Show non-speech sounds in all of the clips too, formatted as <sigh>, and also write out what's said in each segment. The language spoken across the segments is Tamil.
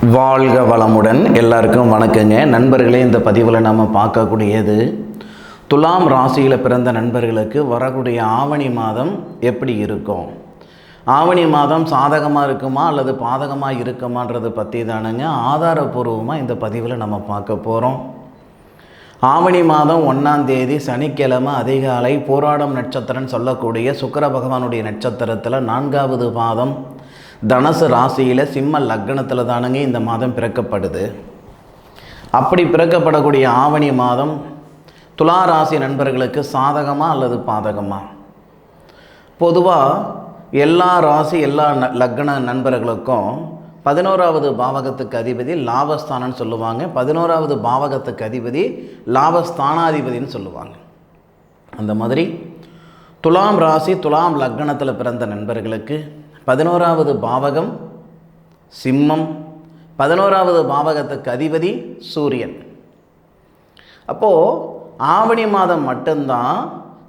வாழ்க வளமுடன் எல்லாருக்கும் வணக்கங்க. நண்பர்களே இந்த பதிவில் நம்ம பார்க்கக்கூடியது துலாம் ராசியில் பிறந்த நண்பர்களுக்கு வரக்கூடிய ஆவணி மாதம் எப்படி இருக்கும்? ஆவணி மாதம் சாதகமாக இருக்குமா அல்லது பாதகமாக இருக்குமான்றது பற்றி தானுங்க ஆதாரபூர்வமாக இந்த பதிவில் நம்ம பார்க்க போகிறோம் ஆவணி மாதம் ஒன்றாம் தேதி சனிக்கிழமை அதிகாலை போராடம் நட்சத்திரம்னு சொல்லக்கூடிய சுக்கர பகவானுடைய நட்சத்திரத்தில் நான்காவது பாதம் தனுசு ராசியில் சிம்ம லக்னத்தில் தானுங்க இந்த மாதம் பிறக்கப்படுது. அப்படி பிறக்கப்படக்கூடிய ஆவணி மாதம் துலா ராசி நண்பர்களுக்கு சாதகமா அல்லது பாதகமாக பொதுவாக எல்லா ராசி எல்லா ந- லக்ன நண்பர்களுக்கும் பதினோராவது பாவகத்துக்கு அதிபதி லாபஸ்தானம்னு சொல்லுவாங்க. பதினோராவது பாவகத்துக்கு அதிபதி லாபஸ்தானாதிபதின்னு சொல்லுவாங்க. அந்த மாதிரி துலாம் ராசி துலாம் லக்னத்தில் பிறந்த நண்பர்களுக்கு பதினோராவது பாவகம் சிம்மம். பதினோராவது பாவகத்துக்கு அதிபதி சூரியன். அப்போது ஆவணி மாதம் மட்டும்தான்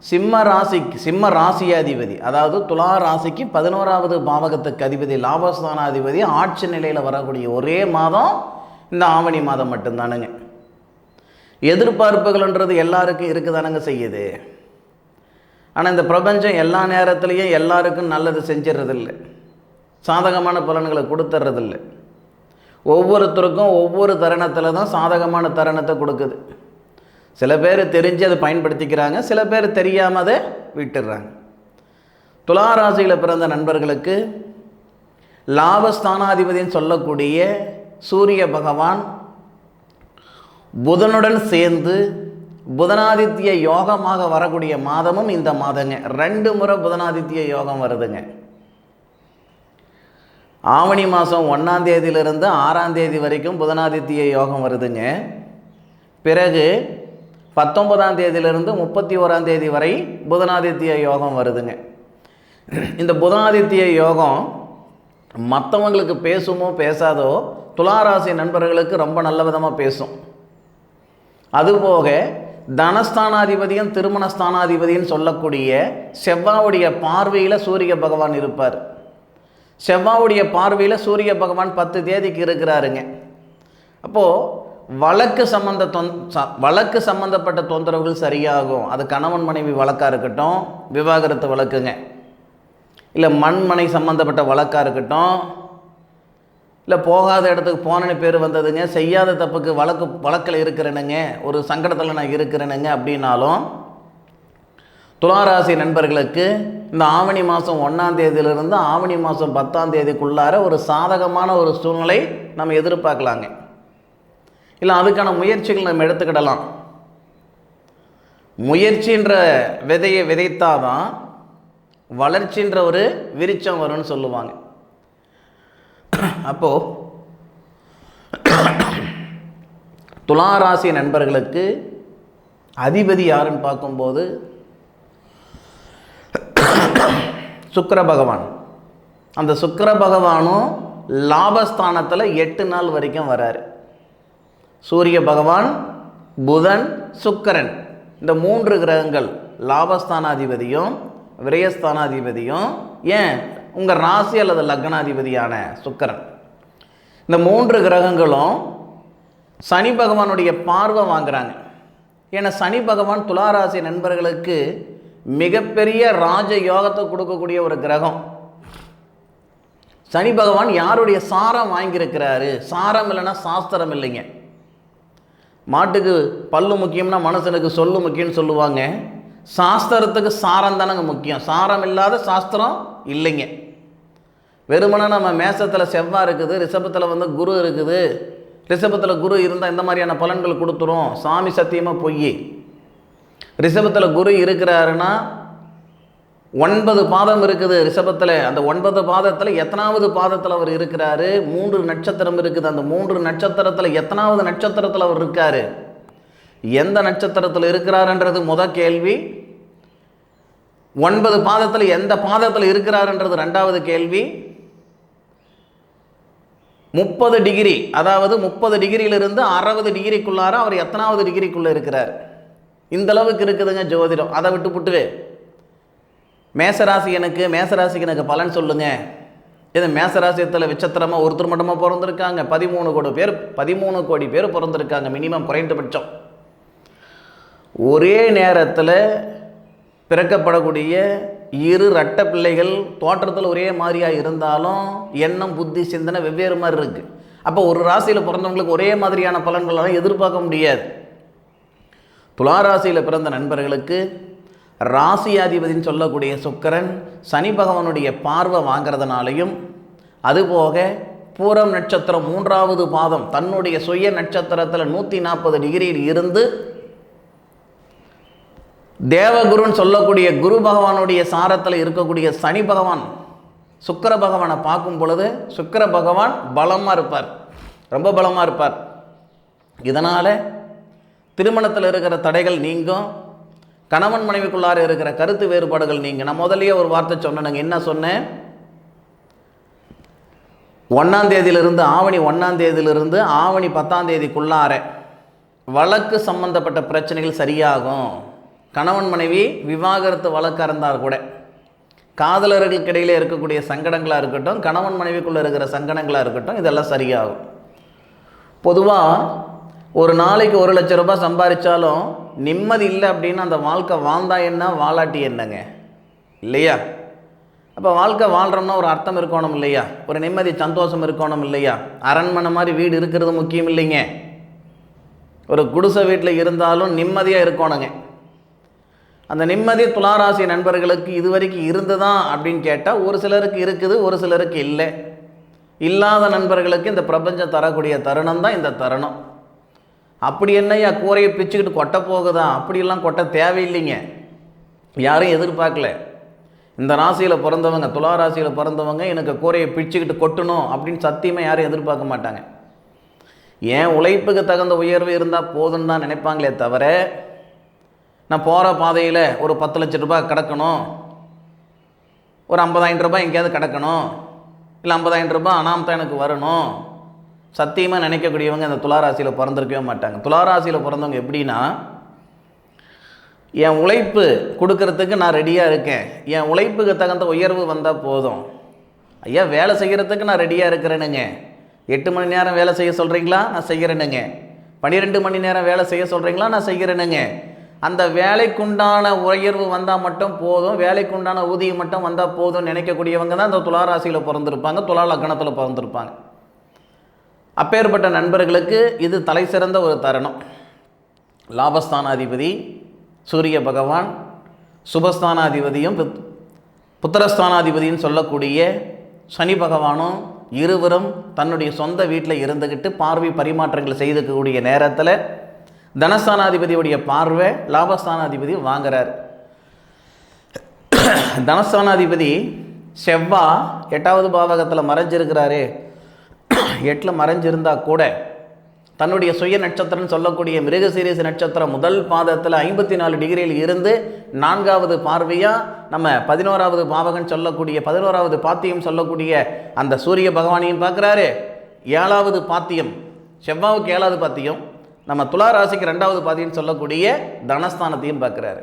சிம்ம ராசிக்கு சிம்ம ராசியாதிபதி அதாவது துலா ராசிக்கு பதினோராவது பாவகத்துக்கு அதிபதி லாபஸ்தானாதிபதி ஆட்சி நிலையில் வரக்கூடிய ஒரே மாதம் இந்த ஆவணி மாதம் மட்டும்தானுங்க. எதிர்பார்ப்புகள்ன்றது எல்லாருக்கும் இருக்குதானுங்க செய்யுது. ஆனால் இந்த பிரபஞ்சம் எல்லா நேரத்துலையும் எல்லாருக்கும் நல்லது செஞ்சிடறதில்லை சாதகமான பலன்களை கொடுத்துட்றதில்ல ஒவ்வொருத்தருக்கும் ஒவ்வொரு தருணத்தில் தான் சாதகமான தருணத்தை கொடுக்குது. சில பேர் தெரிஞ்சு அதை பயன்படுத்திக்கிறாங்க சில பேர் தெரியாமல் அதை விட்டுடுறாங்க துளாராசியில் பிறந்த நண்பர்களுக்கு லாபஸ்தானாதிபதின்னு சொல்லக்கூடிய சூரிய பகவான் புதனுடன் சேர்ந்து புதனாதித்ய யோகமாக வரக்கூடிய மாதமும் இந்த மாதங்க. ரெண்டு முறை புதனாதித்ய யோகம் வருதுங்க. ஆவணி மாதம் ஒன்றாம் தேதியிலிருந்து ஆறாம் தேதி வரைக்கும் புதனாதித்ய யோகம் வருதுங்க. பிறகு பத்தொன்பதாம் தேதியிலிருந்து முப்பத்தி ஓராம் தேதி வரை புதனாதித்ய யோகம் வருதுங்க. இந்த புதனாதித்ய யோகம் மற்றவங்களுக்கு பேசுமோ பேசாதோ துளாராசி நண்பர்களுக்கு ரொம்ப நல்ல விதமாக பேசும். அதுபோக தனஸ்தானாதிபதியும் திருமணஸ்தானாதிபதியும் சொல்லக்கூடிய செவ்வாவுடைய பார்வையில் சூரிய பகவான் இருப்பார். செவ்வாவுடைய பார்வையில் சூரிய பகவான் பத்து தேதிக்கு இருக்கிறாருங்க. அப்போது வழக்கு சம்பந்த தொந் ச- வழக்கு சம்பந்தப்பட்ட தொந்தரவுகள் சரியாகும். அது கணவன் மனைவி வழக்காக இருக்கட்டும் விவாகரத்து வழக்குங்க. இல்லை மண்மனை சம்மந்தப்பட்ட வழக்காக இருக்கட்டும் இல்லை போகாத இடத்துக்கு போனேன்னு பேர் வந்ததுங்க. செய்யாத தப்புக்கு வழக்கு வழக்கில் இருக்கிறேனுங்க. ஒரு சங்கடத்தில் நான் இருக்கிறேனுங்க அப்படின்னாலும் துளாராசி நண்பர்களுக்கு இந்த ஆவணி மாதம் ஒன்றாம் தேதியிலிருந்து ஆவணி மாதம் பத்தாம் தேதிக்குள்ளார ஒரு சாதகமான ஒரு சூழ்நிலை நம்ம எதிர்பார்க்கலாங்க. இல்லை அதுக்கான முயற்சிகள் நம்ம எடுத்துக்கிடலாம். முயற்சின்ற விதையை விதைத்தாதான் வளர்ச்சின்ற ஒரு விருச்சம் வரும்னு சொல்லுவாங்க. அப்போது துளாராசி நண்பர்களுக்கு அதிபதி யாருன்னு பார்க்கும்போது சுக்கர பகவான். அந்த சுக்கர பகவானும் லாபஸ்தானத்தில் எட்டு நாள் வரைக்கும் வராரு. சூரிய பகவான் புதன் சுக்கிரன். இந்த மூன்று கிரகங்கள் லாபஸ்தானாதிபதியும் விரயஸ்தானாதிபதியும் ஏன் உங்கள் ராசி அல்லது லக்னாதிபதியான சுக்கரன். இந்த மூன்று கிரகங்களும் சனி பகவானுடைய பார்வை வாங்குறாங்க. ஏன்னா சனி பகவான் துளாராசி நண்பர்களுக்கு மிகப்பெரிய ராஜ யோகத்தை கொடுக்கக்கூடிய ஒரு கிரகம். சனி பகவான் யாருடைய சாரம் வாங்கியிருக்கிறாரு? சாரம் இல்லைன்னா சாஸ்திரம் இல்லைங்க. மாட்டுக்கு பல்லு முக்கியம்னா மனுஷனுக்கு சொல்லு முக்கியம்னு சொல்லுவாங்க. சாஸ்திரத்துக்கு சாரம் தானங்க முக்கியம். சாரம் இல்லாத சாஸ்திரம் இல்லைங்க. வெறுமனே நம்ம மேசத்தில் செவ்வாய் இருக்குது ரிஷபத்தில் வந்து குரு இருக்குது. ரிஷபத்தில் குரு இருந்தால் இந்த மாதிரியான பலன்கள் கொடுத்துரும். சாமி சத்தியமாக பொய். ரிஷபத்தில் குரு இருக்கிறாருன்னா ஒன்பது பாதம் இருக்குது ரிஷபத்தில். அந்த ஒன்பது பாதத்தில் எத்தனாவது பாதத்தில் அவர் இருக்கிறாரு? மூன்று நட்சத்திரம் இருக்குது. அந்த மூன்று நட்சத்திரத்தில் எத்தனாவது நட்சத்திரத்தில் அவர் இருக்கார்? எந்த நட்சத்திரத்தில் இருக்கிறாருன்றது முத கேள்வி. ஒன்பது பாதத்தில் எந்த பாதத்தில் இருக்கிறாருன்றது ரெண்டாவது கேள்வி. முப்பது டிகிரி அதாவது முப்பது டிகிரியிலிருந்து அறுபது டிகிரிக்குள்ளார அவர் எத்தனாவது டிகிரிக்குள்ளே இருக்கிறார்? இந்த அளவுக்கு இருக்குதுங்க ஜோதிடம். அதை விட்டு புட்டுவே. மேசராசி எனக்கு மேசராசிக்கு எனக்கு பலன் சொல்லுங்க. இது மேசராசியத்தில் விசித்திரமாக ஒருத்தர் மட்டுமா பிறந்திருக்காங்க? பதிமூணு கோடி பேர் பதிமூணு கோடி பேர் பிறந்திருக்காங்க மினிமம் குறைந்தபட்சம். ஒரே நேரத்தில் பிறக்கப்படக்கூடிய இரு ரட்ட பிள்ளைகள் தோற்றத்தில் ஒரே மாதிரியாக இருந்தாலும் எண்ணம் புத்தி சிந்தனை வெவ்வேறு மாதிரி இருக்குது அப்போ ஒரு ராசியில் பிறந்தவங்களுக்கு ஒரே மாதிரியான பலன்களெல்லாம் எதிர்பார்க்க முடியாது. துலா ராசியில் பிறந்த நண்பர்களுக்கு ராசியாதிபதினு சொல்லக்கூடிய சுக்கரன் சனி பகவானுடைய பார்வை வாங்கிறதுனாலையும் அதுபோக பூரம் நட்சத்திரம் மூன்றாவது பாதம் தன்னுடைய சுய நட்சத்திரத்தில் நூற்றி நாற்பது டிகிரியில் இருந்து தேவகுருன்னு சொல்லக்கூடிய குரு பகவானுடைய சாரத்தில் இருக்கக்கூடிய சனி பகவான் சுக்கர பகவானை பார்க்கும் பொழுது சுக்கர பகவான் பலமாக இருப்பார். ரொம்ப பலமாக இருப்பார். இதனால் திருமணத்தில் இருக்கிற தடைகள் நீங்கும். கணவன் மனைவிக்குள்ளார இருக்கிற கருத்து வேறுபாடுகள் நீங்கள் நான் முதல்லயே ஒரு வார்த்தை சொன்னேனுங்க. என்ன சொன்னேன்? ஒன்றாம் தேதியிலிருந்து ஆவணி ஒன்றாம் தேதியிலிருந்து ஆவணி பத்தாம் தேதிக்குள்ளார வழக்கு சம்பந்தப்பட்ட பிரச்சனைகள் சரியாகும். கணவன் மனைவி விவாகரத்து வழக்காக இருந்தால் கூட காதலர்களுக்கு இடையிலே இருக்கக்கூடிய சங்கடங்களாக இருக்கட்டும் கணவன் மனைவிக்குள்ளே இருக்கிற சங்கடங்களாக இருக்கட்டும் இதெல்லாம் சரியாகும். பொதுவாக ஒரு நாளைக்கு ஒரு லட்ச ரூபாய் சம்பாதிச்சாலும் நிம்மதி இல்லை அப்படின்னு அந்த வாழ்க்கை வாழ்ந்தா என்ன வாலாட்டி என்னங்க? இல்லையா? அப்போ வாழ்க்கை வாழ்கிறோம்னா ஒரு அர்த்தம் இருக்கணும் இல்லையா? ஒரு நிம்மதி சந்தோஷம் இருக்கணும் இல்லையா? அரண்மனை மாதிரி வீடு இருக்கிறது முக்கியம் இல்லைங்க. ஒரு குடிசை வீட்டில் இருந்தாலும் நிம்மதியாக இருக்கணுங்க. அந்த நிம்மதி துளாராசி நண்பர்களுக்கு இது வரைக்கும் இருந்ததா அப்படின்னு கேட்டால் ஒரு சிலருக்கு இருக்குது ஒரு சிலருக்கு இல்லை. இல்லாத நண்பர்களுக்கு இந்த பிரபஞ்சம் தரக்கூடிய தருணம் தான் இந்த தருணம். அப்படி என்னையா கூரையை பிச்சுக்கிட்டு கொட்ட போகுதா? அப்படிலாம் கொட்ட தேவையில்லைங்க. யாரும் எதிர்பார்க்கல. இந்த ராசியில் பிறந்தவங்க துலா ராசியில் பிறந்தவங்க எனக்கு கூரையை பிச்சுக்கிட்டு கொட்டணும் அப்படின்னு சத்தியமாக யாரும் எதிர்பார்க்க மாட்டாங்க. ஏன் உழைப்புக்கு தகுந்த உயர்வு இருந்தால் போதும்னு தான் நினைப்பாங்களே தவிர நான் போகிற பாதையில் ஒரு பத்து லட்ச ரூபாய் கிடக்கணும். ஒரு ஐம்பதாயிரம் ரூபாய் எங்கேயாவது கிடக்கணும். இல்லை ஐம்பதாயிரம் ரூபாய் அனாமத்தம் எனக்கு வரணும். சத்தியமாக நினைக்கக்கூடியவங்க அந்த துளாராசியில் பிறந்திருக்கவே மாட்டாங்க. துளாராசியில் பிறந்தவங்க எப்படின்னா என் உழைப்பு கொடுக்கறதுக்கு நான் ரெடியாக இருக்கேன். என் உழைப்புக்கு தகுந்த உயர்வு வந்தால் போதும். ஐயா வேலை செய்கிறதுக்கு நான் ரெடியாக இருக்கிறேனுங்க. எட்டு மணி நேரம் வேலை செய்ய சொல்கிறீங்களா நான் செய்கிறேனுங்க பன்னிரெண்டு மணி நேரம் வேலை செய்ய சொல்கிறீங்களா நான் செய்கிறேனுங்க அந்த வேலைக்குண்டான உயர்வு வந்தால் மட்டும் போதும் வேலைக்குண்டான ஊதியம் மட்டும் வந்தால் போதும்னு நினைக்கக்கூடியவங்க தான் இந்த துளாராசியில் பிறந்திருப்பாங்க துலா லக்னத்தில் பிறந்திருப்பாங்க. அப்பேற்பட்ட நண்பர்களுக்கு இது தலை சிறந்த ஒரு தருணம். லாபஸ்தானாதிபதி சூரிய பகவான் சுபஸ்தானாதிபதியும் புத் புத்திரஸ்தானாதிபதியும் சொல்லக்கூடிய சனி பகவானும் இருவரும் தன்னுடைய சொந்த வீட்டில் இருந்துக்கிட்டு பார்வை பரிமாற்றங்கள் செய்துக்கக்கூடிய நேரத்தில் தனஸ்தானாதிபதியுடைய பார்வை லாபஸ்தானாதிபதி வாங்குறார். தனஸ்தானாதிபதி செவ்வா எட்டாவது பாவகத்தில் மறைஞ்சிருக்கிறாரு. எட்டில் மறைஞ்சிருந்தா கூட தன்னுடைய சுய நட்சத்திரம் சொல்லக்கூடிய சீரியஸ் நட்சத்திரம் முதல் பாதத்தில் ஐம்பத்தி நாலு டிகிரியில் இருந்து நான்காவது பார்வையாக நம்ம பதினோராவது பாவகன் சொல்லக்கூடிய பதினோராவது பாத்தியம் சொல்லக்கூடிய அந்த சூரிய பகவானையும் பார்க்குறாரு. ஏழாவது பாத்தியம் செவ்வாவுக்கு ஏழாவது பாத்தியம் நம்ம துலா ராசிக்கு ரெண்டாவது பாதின்னு சொல்லக்கூடிய தனஸ்தானத்தையும் பார்க்குறாரு.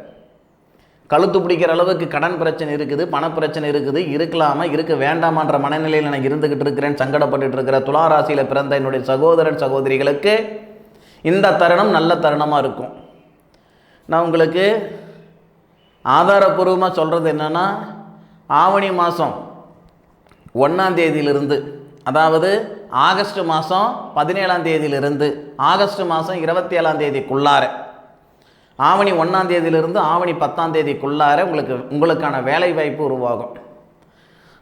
கழுத்து பிடிக்கிற அளவுக்கு கடன் பிரச்சனை இருக்குது பணப்பிரச்சனை இருக்குது இருக்கலாமா இருக்க வேண்டாமான்ற மனநிலையில் நான் இருந்துக்கிட்டு இருக்கிறேன் சங்கடப்பட்டுட்டு இருக்கிற துலா ராசியில் பிறந்த என்னுடைய சகோதரன் சகோதரிகளுக்கு இந்த தருணம் நல்ல தருணமாக இருக்கும். நான் உங்களுக்கு ஆதாரபூர்வமாக சொல்கிறது என்னென்னா ஆவணி மாதம் ஒன்றாம் தேதியிலிருந்து அதாவது ஆகஸ்ட் மாதம் பதினேழாம் தேதியிலிருந்து ஆகஸ்ட் மாதம் இருபத்தி ஏழாம் தேதிக்குள்ளார. ஆவணி ஒன்றாம் தேதியிலிருந்து ஆவணி பத்தாம் தேதிக்குள்ளார உங்களுக்கு உங்களுக்கான வேலை வாய்ப்பு உருவாகும்.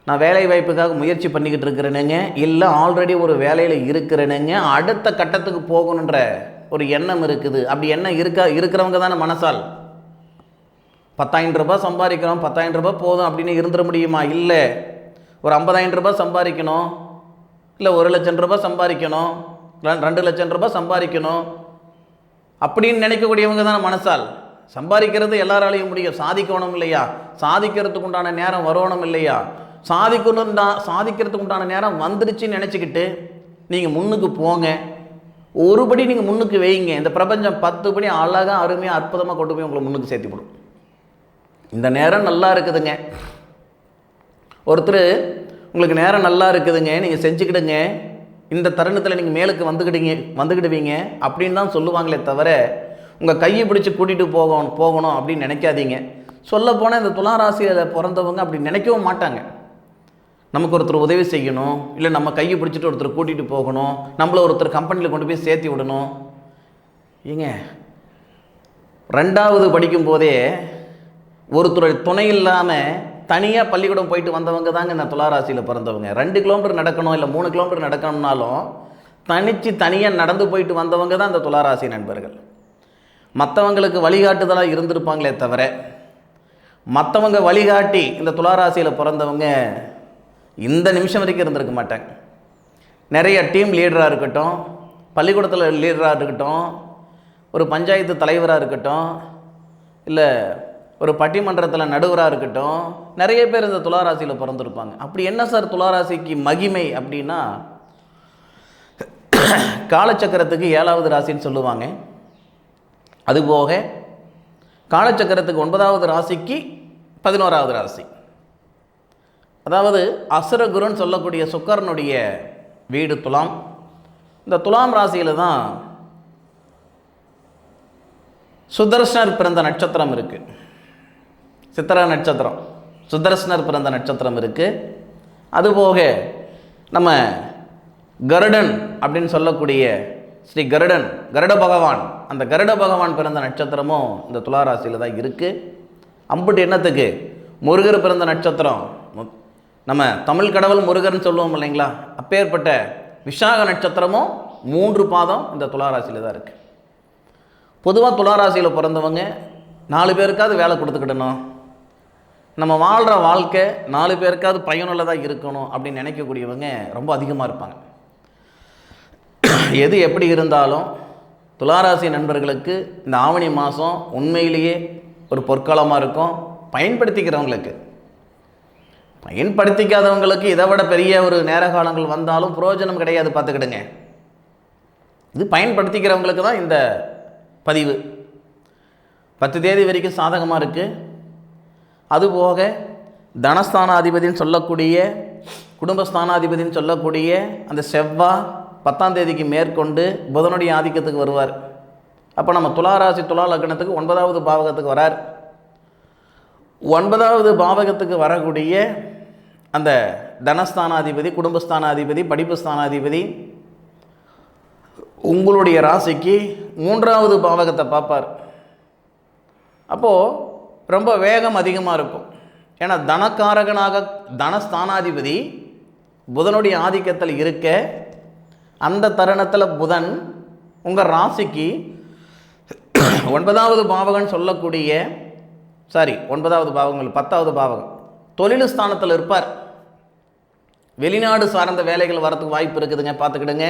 நான் வேலை வாய்ப்புக்காக முயற்சி பண்ணிக்கிட்டு இருக்கிறேனுங்க. இல்லை ஆல்ரெடி ஒரு வேலையில் இருக்கிறேனுங்க. அடுத்த கட்டத்துக்கு போகணுன்ற ஒரு எண்ணம் இருக்குது. அப்படி எண்ணம் இருக்கா இருக்கிறவங்க தானே மனசால். பத்தாயிரம் ரூபாய் சம்பாதிக்கிறோம் பத்தாயிரம் ரூபாய் போதும் அப்படின்னு இருந்துட முடியுமா? இல்லை. ஒரு ஐம்பதாயிரம் ரூபாய் சம்பாதிக்கணும். இல்லை ஒரு லட்சம் ரூபாய் சம்பாதிக்கணும். இல்லை ரெண்டு லட்சம் ரூபாய் சம்பாதிக்கணும். அப்படின்னு நினைக்கக்கூடியவங்க தானே மனசால். சம்பாதிக்கிறது எல்லாராலையும் முடியும். சாதிக்கணும் இல்லையா? சாதிக்கிறதுக்கு உண்டான நேரம் வரணும் இல்லையா? சாதிக்கணும் தான் சாதிக்கிறதுக்கு உண்டான நேரம் வந்துருச்சுன்னு நினச்சிக்கிட்டு நீங்கள் முன்னுக்கு போங்க. ஒருபடி நீங்கள் முன்னுக்கு வைங்க. இந்த பிரபஞ்சம் பத்து படி அழகாக அருமையாக அற்புதமாக கொண்டு போய் உங்களை முன்னுக்கு சேர்த்து விடும். இந்த நேரம் நல்லா இருக்குதுங்க. ஒருத்தர் உங்களுக்கு நேரம் நல்லா இருக்குதுங்க நீங்கள் செஞ்சுக்கிடுங்க. இந்த தருணத்தில் நீங்கள் மேலுக்கு வந்துக்கிட்டீங்க வந்துக்கிடுவீங்க அப்படின்னு தான் சொல்லுவாங்களே தவிர உங்கள் கையை பிடிச்சி கூட்டிகிட்டு போகணும் போகணும் அப்படின்னு நினைக்காதீங்க. சொல்லப்போனால் இந்த துளாராசியில் பிறந்தவங்க அப்படி நினைக்கவும் மாட்டாங்க. நமக்கு ஒருத்தர் உதவி செய்யணும் இல்லை நம்ம கையை பிடிச்சிட்டு ஒருத்தர் கூட்டிகிட்டு போகணும் நம்மளை ஒருத்தர் கம்பெனியில் கொண்டு போய் சேர்த்தி விடணும். ஏங்க ரெண்டாவது படிக்கும் போதே ஒருத்தருடைய துணை இல்லாமல் தனியாக பள்ளிக்கூடம் போயிட்டு வந்தவங்க தாங்க இந்த துளாராசியில் பிறந்தவங்க. ரெண்டு கிலோமீட்டர் நடக்கணும் இல்லை மூணு கிலோமீட்டர் நடக்கணும்னாலும் தனித்து தனியாக நடந்து போயிட்டு வந்தவங்க தான் இந்த துளாராசி நண்பர்கள். மற்றவங்களுக்கு வழிகாட்டுதலாக இருந்திருப்பாங்களே தவிர மற்றவங்க வழிகாட்டி இந்த துளாராசியில் பிறந்தவங்க இந்த நிமிஷம் வரைக்கும் இருந்திருக்க மாட்டாங்க. நிறைய டீம் லீடராக இருக்கட்டும் பள்ளிக்கூடத்தில் லீடராக இருக்கட்டும் ஒரு பஞ்சாயத்து தலைவராக இருக்கட்டும் இல்லை ஒரு பட்டிமன்றத்தில் நடுவராக இருக்கட்டும் நிறைய பேர் இந்த துளாராசியில் பிறந்திருப்பாங்க. அப்படி என்ன சார் துளாராசிக்கு மகிமை அப்படின்னா காலச்சக்கரத்துக்கு ஏழாவது ராசின்னு சொல்லுவாங்க. அதுபோக காலச்சக்கரத்துக்கு ஒன்பதாவது ராசிக்கு பதினோராவது ராசி. அதாவது அசுரகுருன்னு சொல்லக்கூடிய சுக்கரனுடைய வீடு துலாம். இந்த துலாம் ராசியில் தான் சுதர்ஷனர் பிறந்த நட்சத்திரம் இருக்குது சித்திரா நட்சத்திரம். சுதர்சனர் பிறந்த நட்சத்திரம் இருக்குது அதுபோக நம்ம கருடன் அப்படின்னு சொல்லக்கூடிய ஸ்ரீ கருடன் கருட பகவான். அந்த கருட பகவான் பிறந்த நட்சத்திரமும் இந்த துளாராசியில் தான் இருக்குது அம்புட்டு என்னத்துக்கு? முருகர் பிறந்த நட்சத்திரம். நம்ம தமிழ் கடவுள் முருகர்னு சொல்லுவோம் இல்லைங்களா? அப்பேற்பட்ட விஷாக நட்சத்திரமும் மூன்று பாதம் இந்த துளாராசியில் தான் இருக்குது பொதுவாக துளாராசியில் பிறந்தவங்க நாலு பேருக்காவது வேலை கொடுத்துக்கிடணும். நம்ம வாழ்கிற வாழ்க்கை நாலு பேருக்காவது பயனுள்ளதாக இருக்கணும் அப்படின்னு நினைக்கக்கூடியவங்க ரொம்ப அதிகமாக இருப்பாங்க. <clears throat> எது எப்படி இருந்தாலும் துளாராசி நண்பர்களுக்கு இந்த ஆவணி மாதம் உண்மையிலேயே ஒரு பொற்காலமாக இருக்கும். பயன்படுத்திக்கிறவங்களுக்கு பயன்படுத்திக்காதவங்களுக்கு இதை விட பெரிய ஒரு நேர காலங்கள் வந்தாலும் பிரயோஜனம் கிடையாது பார்த்துக்கிடுங்க. இது பயன்படுத்திக்கிறவங்களுக்கு தான் இந்த பதிவு. பத்து தேதி வரைக்கும் சாதகமாக இருக்குது அதுபோக தனஸ்தானாதிபதினு சொல்லக்கூடிய குடும்பஸ்தானாதிபதினு சொல்லக்கூடிய அந்த செவ்வாய் பத்தாம் தேதிக்கு மேற்கொண்டு புதனுடைய ஆதிக்கத்துக்கு வருவார். அப்போ நம்ம துளாராசி துலா லக்னத்துக்கு ஒன்பதாவது பாவகத்துக்கு வரார். ஒன்பதாவது பாவகத்துக்கு வரக்கூடிய அந்த தனஸ்தானாதிபதி குடும்பஸ்தானாதிபதி படிப்பு ஸ்தானாதிபதி உங்களுடைய ராசிக்கு மூன்றாவது பாவகத்தை பார்ப்பார். அப்போது ரொம்ப வேகம் அதிகமாக இருக்கும். ஏன்னா தனக்காரகனாக தனஸ்தானாதிபதி புதனுடைய ஆதிக்கத்தில் இருக்க அந்த தருணத்தில் புதன் உங்கள் ராசிக்கு ஒன்பதாவது பாவகன் சொல்லக்கூடிய சாரி ஒன்பதாவது பாவகங்கள் பத்தாவது பாவகம். தொழில் ஸ்தானத்தில் இருப்பார். வெளிநாடு சார்ந்த வேலைகள் வரத்துக்கு வாய்ப்பு இருக்குதுங்க பார்த்துக்கிடுங்க.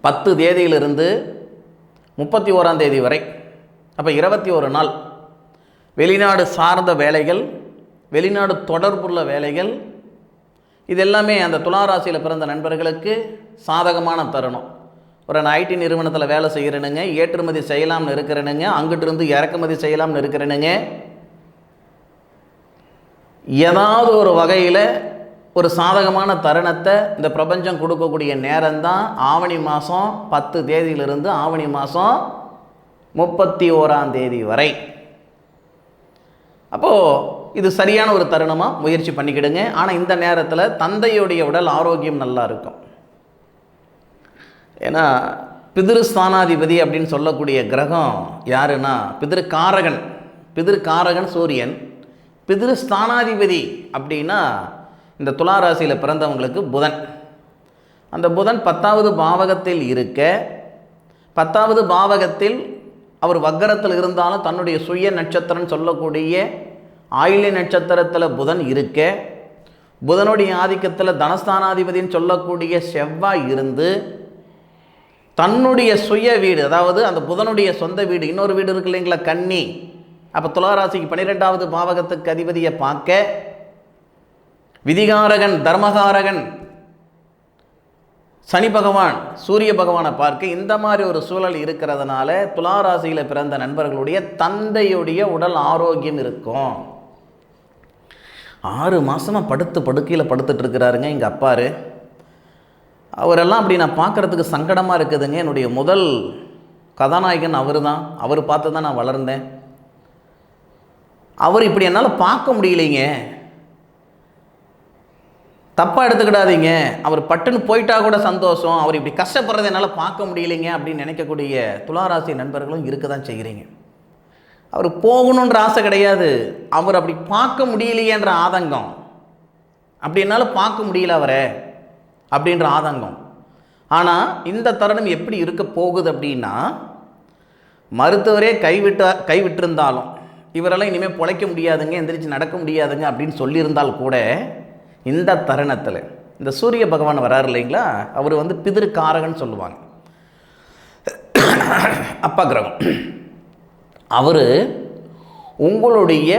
பத்து தேதியிலிருந்து முப்பத்தி ஓராம் தேதி வரை. அப்போ இருபத்தி ஒரு நாள். வெளிநாடு சார்ந்த வேலைகள் வெளிநாடு தொடர்புள்ள வேலைகள் இது எல்லாமே அந்த துளாராசியில் பிறந்த நண்பர்களுக்கு சாதகமான தருணம். ஒரு நான் ஐடி நிறுவனத்தில் வேலை செய்கிறேனுங்க ஏற்றுமதி செய்யலாம்னு இருக்கிறேனுங்க அங்கிட்டிருந்து இறக்குமதி செய்யலாம்னு இருக்கிறேனுங்க. ஏதாவது ஒரு வகையில் ஒரு சாதகமான தருணத்தை இந்த பிரபஞ்சம் கொடுக்கக்கூடிய நேரம்தான் ஆவணி மாதம் பத்து தேதியிலிருந்து ஆவணி மாதம் முப்பத்தி ஓராம் தேதி வரை. அப்போது இது சரியான ஒரு தருணமாக முயற்சி பண்ணிக்கிடுங்க. ஆனால் இந்த நேரத்தில் தந்தையுடைய உடல் ஆரோக்கியம் நல்லா இருக்கும். ஏன்னா பிதிருஸ்தானாதிபதி அப்படின்னு சொல்லக்கூடிய கிரகம் யாருன்னா பிதிருக்காரகன் பிதிருக்காரகன் சூரியன். பிதிருஸ்தானாதிபதி அப்படின்னா இந்த துளாராசியில் பிறந்தவங்களுக்கு புதன். அந்த புதன் பத்தாவது பாவகத்தில் இருக்க பத்தாவது பாவகத்தில் அவர் வக்கரத்தில் இருந்தாலும் தன்னுடைய சுய நட்சத்திரம் சொல்லக்கூடிய ஆயிலி நட்சத்திரத்தில் புதன் இருக்க. புதனுடைய ஆதிக்கத்தில் தனஸ்தானாதிபதின்னு சொல்லக்கூடிய செவ்வாய் இருந்து தன்னுடைய சுய வீடு அதாவது அந்த புதனுடைய சொந்த வீடு இன்னொரு வீடு இருக்கு இல்லைங்களா கன்னி. அப்போ துளாராசிக்கு பன்னிரெண்டாவது பாவகத்துக்கு அதிபதியை பார்க்க விதிகாரகன் தர்மகாரகன் சனி பகவான் சூரிய பகவானை பார்க்க இந்த மாதிரி ஒரு சூழல் இருக்கிறதுனால துளாராசியில் பிறந்த நண்பர்களுடைய தந்தையுடைய உடல் ஆரோக்கியம் இருக்கும். ஆறு மாதமாக படுத்து படுக்கையில் படுத்துட்டு இருக்கிறாருங்க எங்கள் அப்பாரு. அவரெல்லாம் அப்படி நான் பார்க்குறதுக்கு சங்கடமாக இருக்குதுங்க. என்னுடைய முதல் கதாநாயகன் அவர் தான் அவர் பார்த்து தான் நான் வளர்ந்தேன். அவர் இப்படி என்னால் பார்க்க முடியலைங்க. தப்பாக எடுத்துக்கிடாதீங்க. அவர் பட்டுன்னு போயிட்டா கூட சந்தோஷம். அவர் இப்படி கஷ்டப்படுறத என்னால் பார்க்க முடியலைங்க அப்படின்னு நினைக்கக்கூடிய துளாராசி நண்பர்களும் இருக்க தான் செய்கிறீங்க அவர் போகணுன்ற ஆசை கிடையாது. அவர் அப்படி பார்க்க முடியலையேன்ற ஆதங்கம். அப்படி என்னால் பார்க்க முடியல அவரை அப்படின்ற ஆதங்கம். ஆனால் இந்த தருணம் எப்படி இருக்க போகுது அப்படின்னா மருத்துவரே கைவிட்டா கைவிட்டிருந்தாலும் இவரெல்லாம் இனிமேல் பிழைக்க முடியாதுங்க எந்திரிச்சு நடக்க முடியாதுங்க அப்படின்னு சொல்லியிருந்தால் கூட இந்த தருணத்தில் இந்த சூரிய பகவான் வராரு இல்லைங்களா? அவர் வந்து பிதிருக்காரகன்னு சொல்லுவாங்க. அப்பா கிரகம். அவர் உங்களுடைய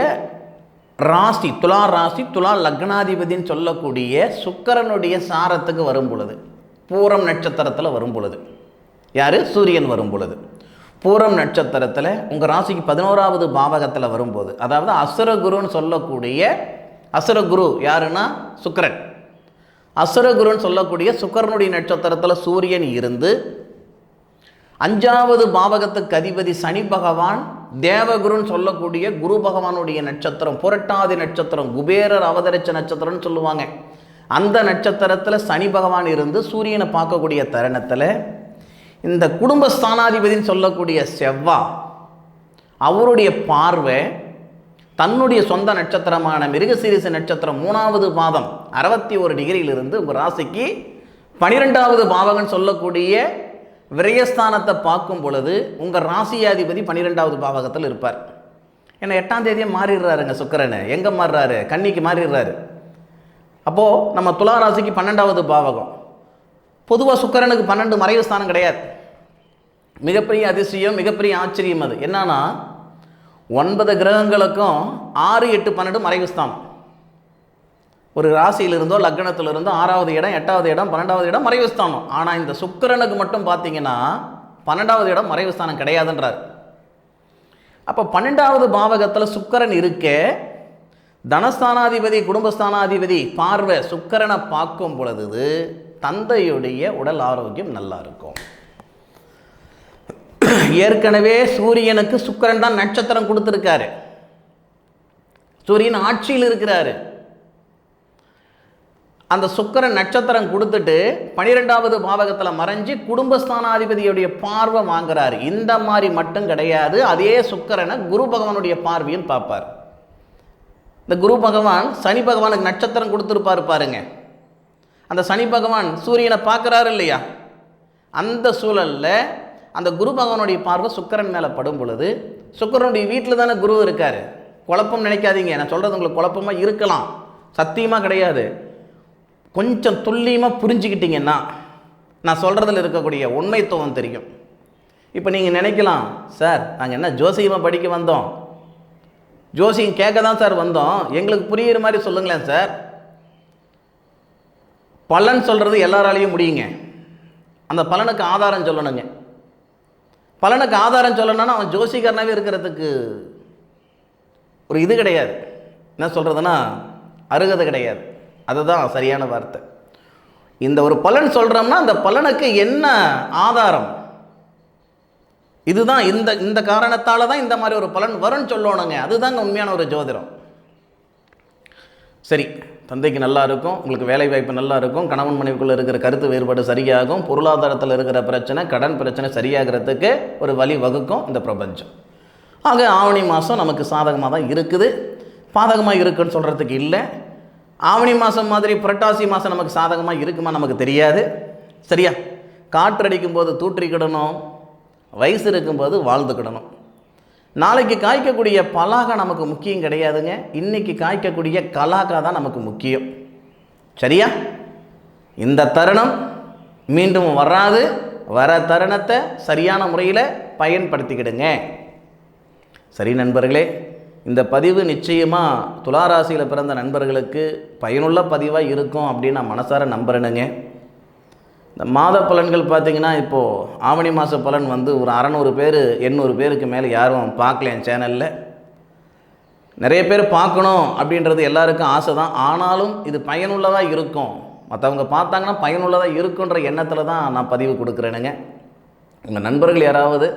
ராசி துலா ராசி துலா லக்னாதிபதின்னு சொல்லக்கூடிய சுக்கரனுடைய சாரத்துக்கு வரும் பொழுது பூரம் நட்சத்திரத்தில் வரும் பொழுது யார்? சூரியன் வரும் பொழுது பூரம் நட்சத்திரத்தில் உங்கள் ராசிக்கு பதினோராவது பாவகத்தில் வரும்போது அதாவது அசுரகுருன்னு சொல்லக்கூடிய அசுரகுரு யாருன்னா சுக்கரன். அசுரகுருன்னு சொல்லக்கூடிய சுக்கரனுடைய நட்சத்திரத்தில் சூரியன் இருந்து அஞ்சாவது பாவகத்துக்கு அதிபதி சனி பகவான் தேவகுருன்னு சொல்லக்கூடிய குரு பகவானுடைய நட்சத்திரம் புரட்டாதி நட்சத்திரம் குபேரர் அவதரிச்ச நட்சத்திரம்னு சொல்லுவாங்க. அந்த நட்சத்திரத்தில் சனி பகவான் இருந்து சூரியனை பார்க்கக்கூடிய தருணத்தில் இந்த குடும்ப ஸ்தானாதிபதின்னு சொல்லக்கூடிய செவ்வா அவருடைய பார்வை தன்னுடைய சொந்த நட்சத்திரமான மிருகசீரிச நட்சத்திரம் மூணாவது பாதம் அறுபத்தி ஒரு டிகிரியிலிருந்து உங்கள் ராசிக்கு பனிரெண்டாவது பாவகன் சொல்லக்கூடிய விரயஸ்தானத்தை பார்க்கும் பொழுது உங்கள் ராசியாதிபதி பன்னிரெண்டாவது பாவகத்தில் இருப்பார். ஏன்னா எட்டாம் தேதியே மாறிடுறாருங்க சுக்கரனு. எங்கே மாறுறாரு? கன்னிக்கு மாறிடுறாரு. அப்போது நம்ம துலா ராசிக்கு பன்னெண்டாவது பாவகம். பொதுவாக சுக்கரனுக்கு பன்னெண்டு மறைவு ஸ்தானம் கிடையாது. மிகப்பெரிய அதிசயம் மிகப்பெரிய ஆச்சரியம் அது. என்னன்னா ஒன்பது கிரகங்களுக்கும் ஆறு எட்டு பன்னெண்டு மறைவு ஸ்தானம் ஒரு ராசியிலிருந்தோ லக்னத்தில் இருந்தோ ஆறாவது இடம் எட்டாவது இடம் பன்னெண்டாவது இடம் மறைவு ஸ்தானம் ஆனால் இந்த சுக்கரனுக்கு மட்டும் பார்த்தீங்கன்னா பன்னெண்டாவது இடம் மறைவு ஸ்தானம் கிடையாதுன்றார். அப்போ பன்னெண்டாவது பாவகத்தில் சுக்கரன் இருக்க தனஸ்தானாதிபதி குடும்பஸ்தானாதிபதி பார்வை சுக்கரனை பார்க்கும் பொழுது தந்தையுடைய உடல் ஆரோக்கியம் நல்லா இருக்கும். ஏற்கனவே சூரியனுக்கு சுக்கரன் தான் நட்சத்திரம் கொடுத்துருக்காரு. சூரியன் ஆட்சியில் இருக்கிறாரு. அந்த சுக்கரன் நட்சத்திரம் கொடுத்துட்டு பனிரெண்டாவது பாவகத்தில் மறைஞ்சு குடும்பஸ்தானாதிபதியுடைய பார்வை வாங்குறாரு. இந்த மாதிரி மட்டும் கிடையாது. அதே சுக்கரனை குரு பகவானுடைய பார்வையும் பார்ப்பார். இந்த குரு பகவான் சனி பகவானுக்கு நட்சத்திரம் கொடுத்துருப்பாரு பாருங்க. அந்த சனி பகவான் சூரியனை பார்க்குறாரு இல்லையா? அந்த சூழலில் அந்த குரு பகவானுடைய பார்வை சுக்கரன் மேலே படும் பொழுது சுக்கரனுடைய வீட்டில் தானே குரு இருக்கார். குழப்பம் நினைக்காதீங்க. நான் சொல்கிறது உங்களுக்கு குழப்பமாக இருக்கலாம். சத்தியமாக கிடையாது. கொஞ்சம் துல்லியமாக புரிஞ்சுக்கிட்டீங்கன்னா நான் சொல்கிறதுல இருக்கக்கூடிய உண்மைத்துவம் தெரியும். இப்போ நீங்கள் நினைக்கலாம் சார் நாங்கள் என்ன ஜோசியமாக படிக்க வந்தோம்? ஜோசியம் கேட்க தான் சார் வந்தோம். எங்களுக்கு புரியிற மாதிரி சொல்லுங்களேன் சார். பலன் சொல்கிறது எல்லாராலையும் முடியுங்க. அந்த பலனுக்கு ஆதாரம் சொல்லணுங்க. பலனுக்கு ஆதாரம் சொல்லணும்னா அவன் ஜோசிகரனாகவே இருக்கிறதுக்கு ஒரு இது கிடையாது. என்ன சொல்கிறதுனா அருகதை கிடையாது. அதுதான் சரியான வார்த்தை. இந்த ஒரு பலன் சொல்கிறோம்னா அந்த பலனுக்கு என்ன ஆதாரம்? இதுதான் இந்த இந்த காரணத்தால் தான் இந்த மாதிரி ஒரு பலன் வரும்னு சொல்லணுங்க. அதுதாங்க உண்மையான ஒரு ஜோதிடம். சரி தந்தைக்கு நல்லா இருக்கும் உங்களுக்கு வேலை வாய்ப்பு நல்லா இருக்கும் கணவன் மனைவிக்குள்ளே இருக்கிற கருத்து வேறுபாடு சரியாகும் பொருளாதாரத்தில் இருக்கிற பிரச்சனை கடன் பிரச்சனை சரியாகிறதுக்கு ஒரு வழி வகுக்கும் இந்த பிரபஞ்சம். ஆக ஆவணி மாதம் நமக்கு சாதகமாக தான் இருக்குது. பாதகமாக இருக்குன்னு சொல்கிறதுக்கு இல்லை. ஆவணி மாதம் மாதிரி புரட்டாசி மாதம் நமக்கு சாதகமாக இருக்குமா நமக்கு தெரியாது. சரியா? காற்றடிக்கும் போது தூற்றிக்கிடணும் வயசு இருக்கும்போது வாழ்ந்துக்கிடணும். நாளைக்கு காய்க்கக்கூடிய பலாகா நமக்கு முக்கியம் கிடையாதுங்க. இன்றைக்கி காய்க்கக்கூடிய கலாக்கா தான் நமக்கு முக்கியம். சரியா? இந்த தருணம் மீண்டும் வராது. வர தருணத்தை சரியான முறையில் பயன்படுத்திக்கிடுங்க. சரி நண்பர்களே இந்த பதிவு நிச்சயமாக துளாராசியில் பிறந்த நண்பர்களுக்கு பயனுள்ள பதிவாக இருக்கும் அப்படின்னு நான் மனசார நம்புறேனுங்க. இந்த மாத பலன்கள் பார்த்தீங்கன்னா இப்போது ஆவணி மாத பலன் வந்து ஒரு அறநூறு பேர் எண்ணூறு பேருக்கு மேலே யாரும் பார்க்கல என் சேனலில். நிறைய பேர் பார்க்கணும் அப்படின்றது எல்லாருக்கும் ஆசை தான் ஆனாலும் இது பயனுள்ளதாக இருக்கும். மற்றவங்க பார்த்தாங்கன்னா பயனுள்ளதாக இருக்குன்ற எண்ணத்தில் தான் நான் பதிவு கொடுக்குறேனுங்க. உங்கள் நண்பர்கள் யாராவது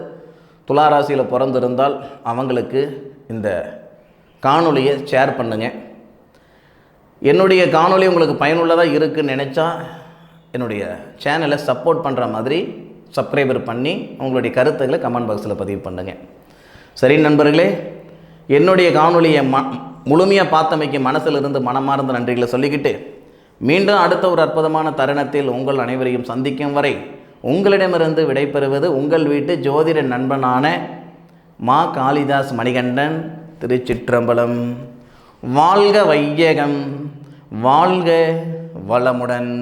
துளாராசியில் பிறந்திருந்தால் அவங்களுக்கு இந்த காணொலியை ஷேர் பண்ணுங்கள் என்னுடைய காணொளி உங்களுக்கு பயனுள்ளதாக இருக்குன்னு நினச்சா என்னுடைய சேனலை சப்போர்ட் பண்ணுற மாதிரி சப்ஸ்கிரைபர் பண்ணி உங்களுடைய கருத்துக்களை கமெண்ட் பாக்ஸில் பதிவு பண்ணுங்கள் சரி நண்பர்களே என்னுடைய காணொலியை ம முழுமையாக பார்த்தமைக்கு மனசில் இருந்து மனமார்ந்த நன்றிகளை சொல்லிக்கிட்டு மீண்டும் அடுத்த ஒரு அற்புதமான தருணத்தில் உங்கள் அனைவரையும் சந்திக்கும் வரை உங்களிடமிருந்து விடைபெறுவது உங்கள் வீட்டு ஜோதிட நண்பனான மா காளிதாஸ் மணிகண்டன் திருச்சிற்றம்பலம். வாழ்க வையகம் வாழ்க வளமுடன்.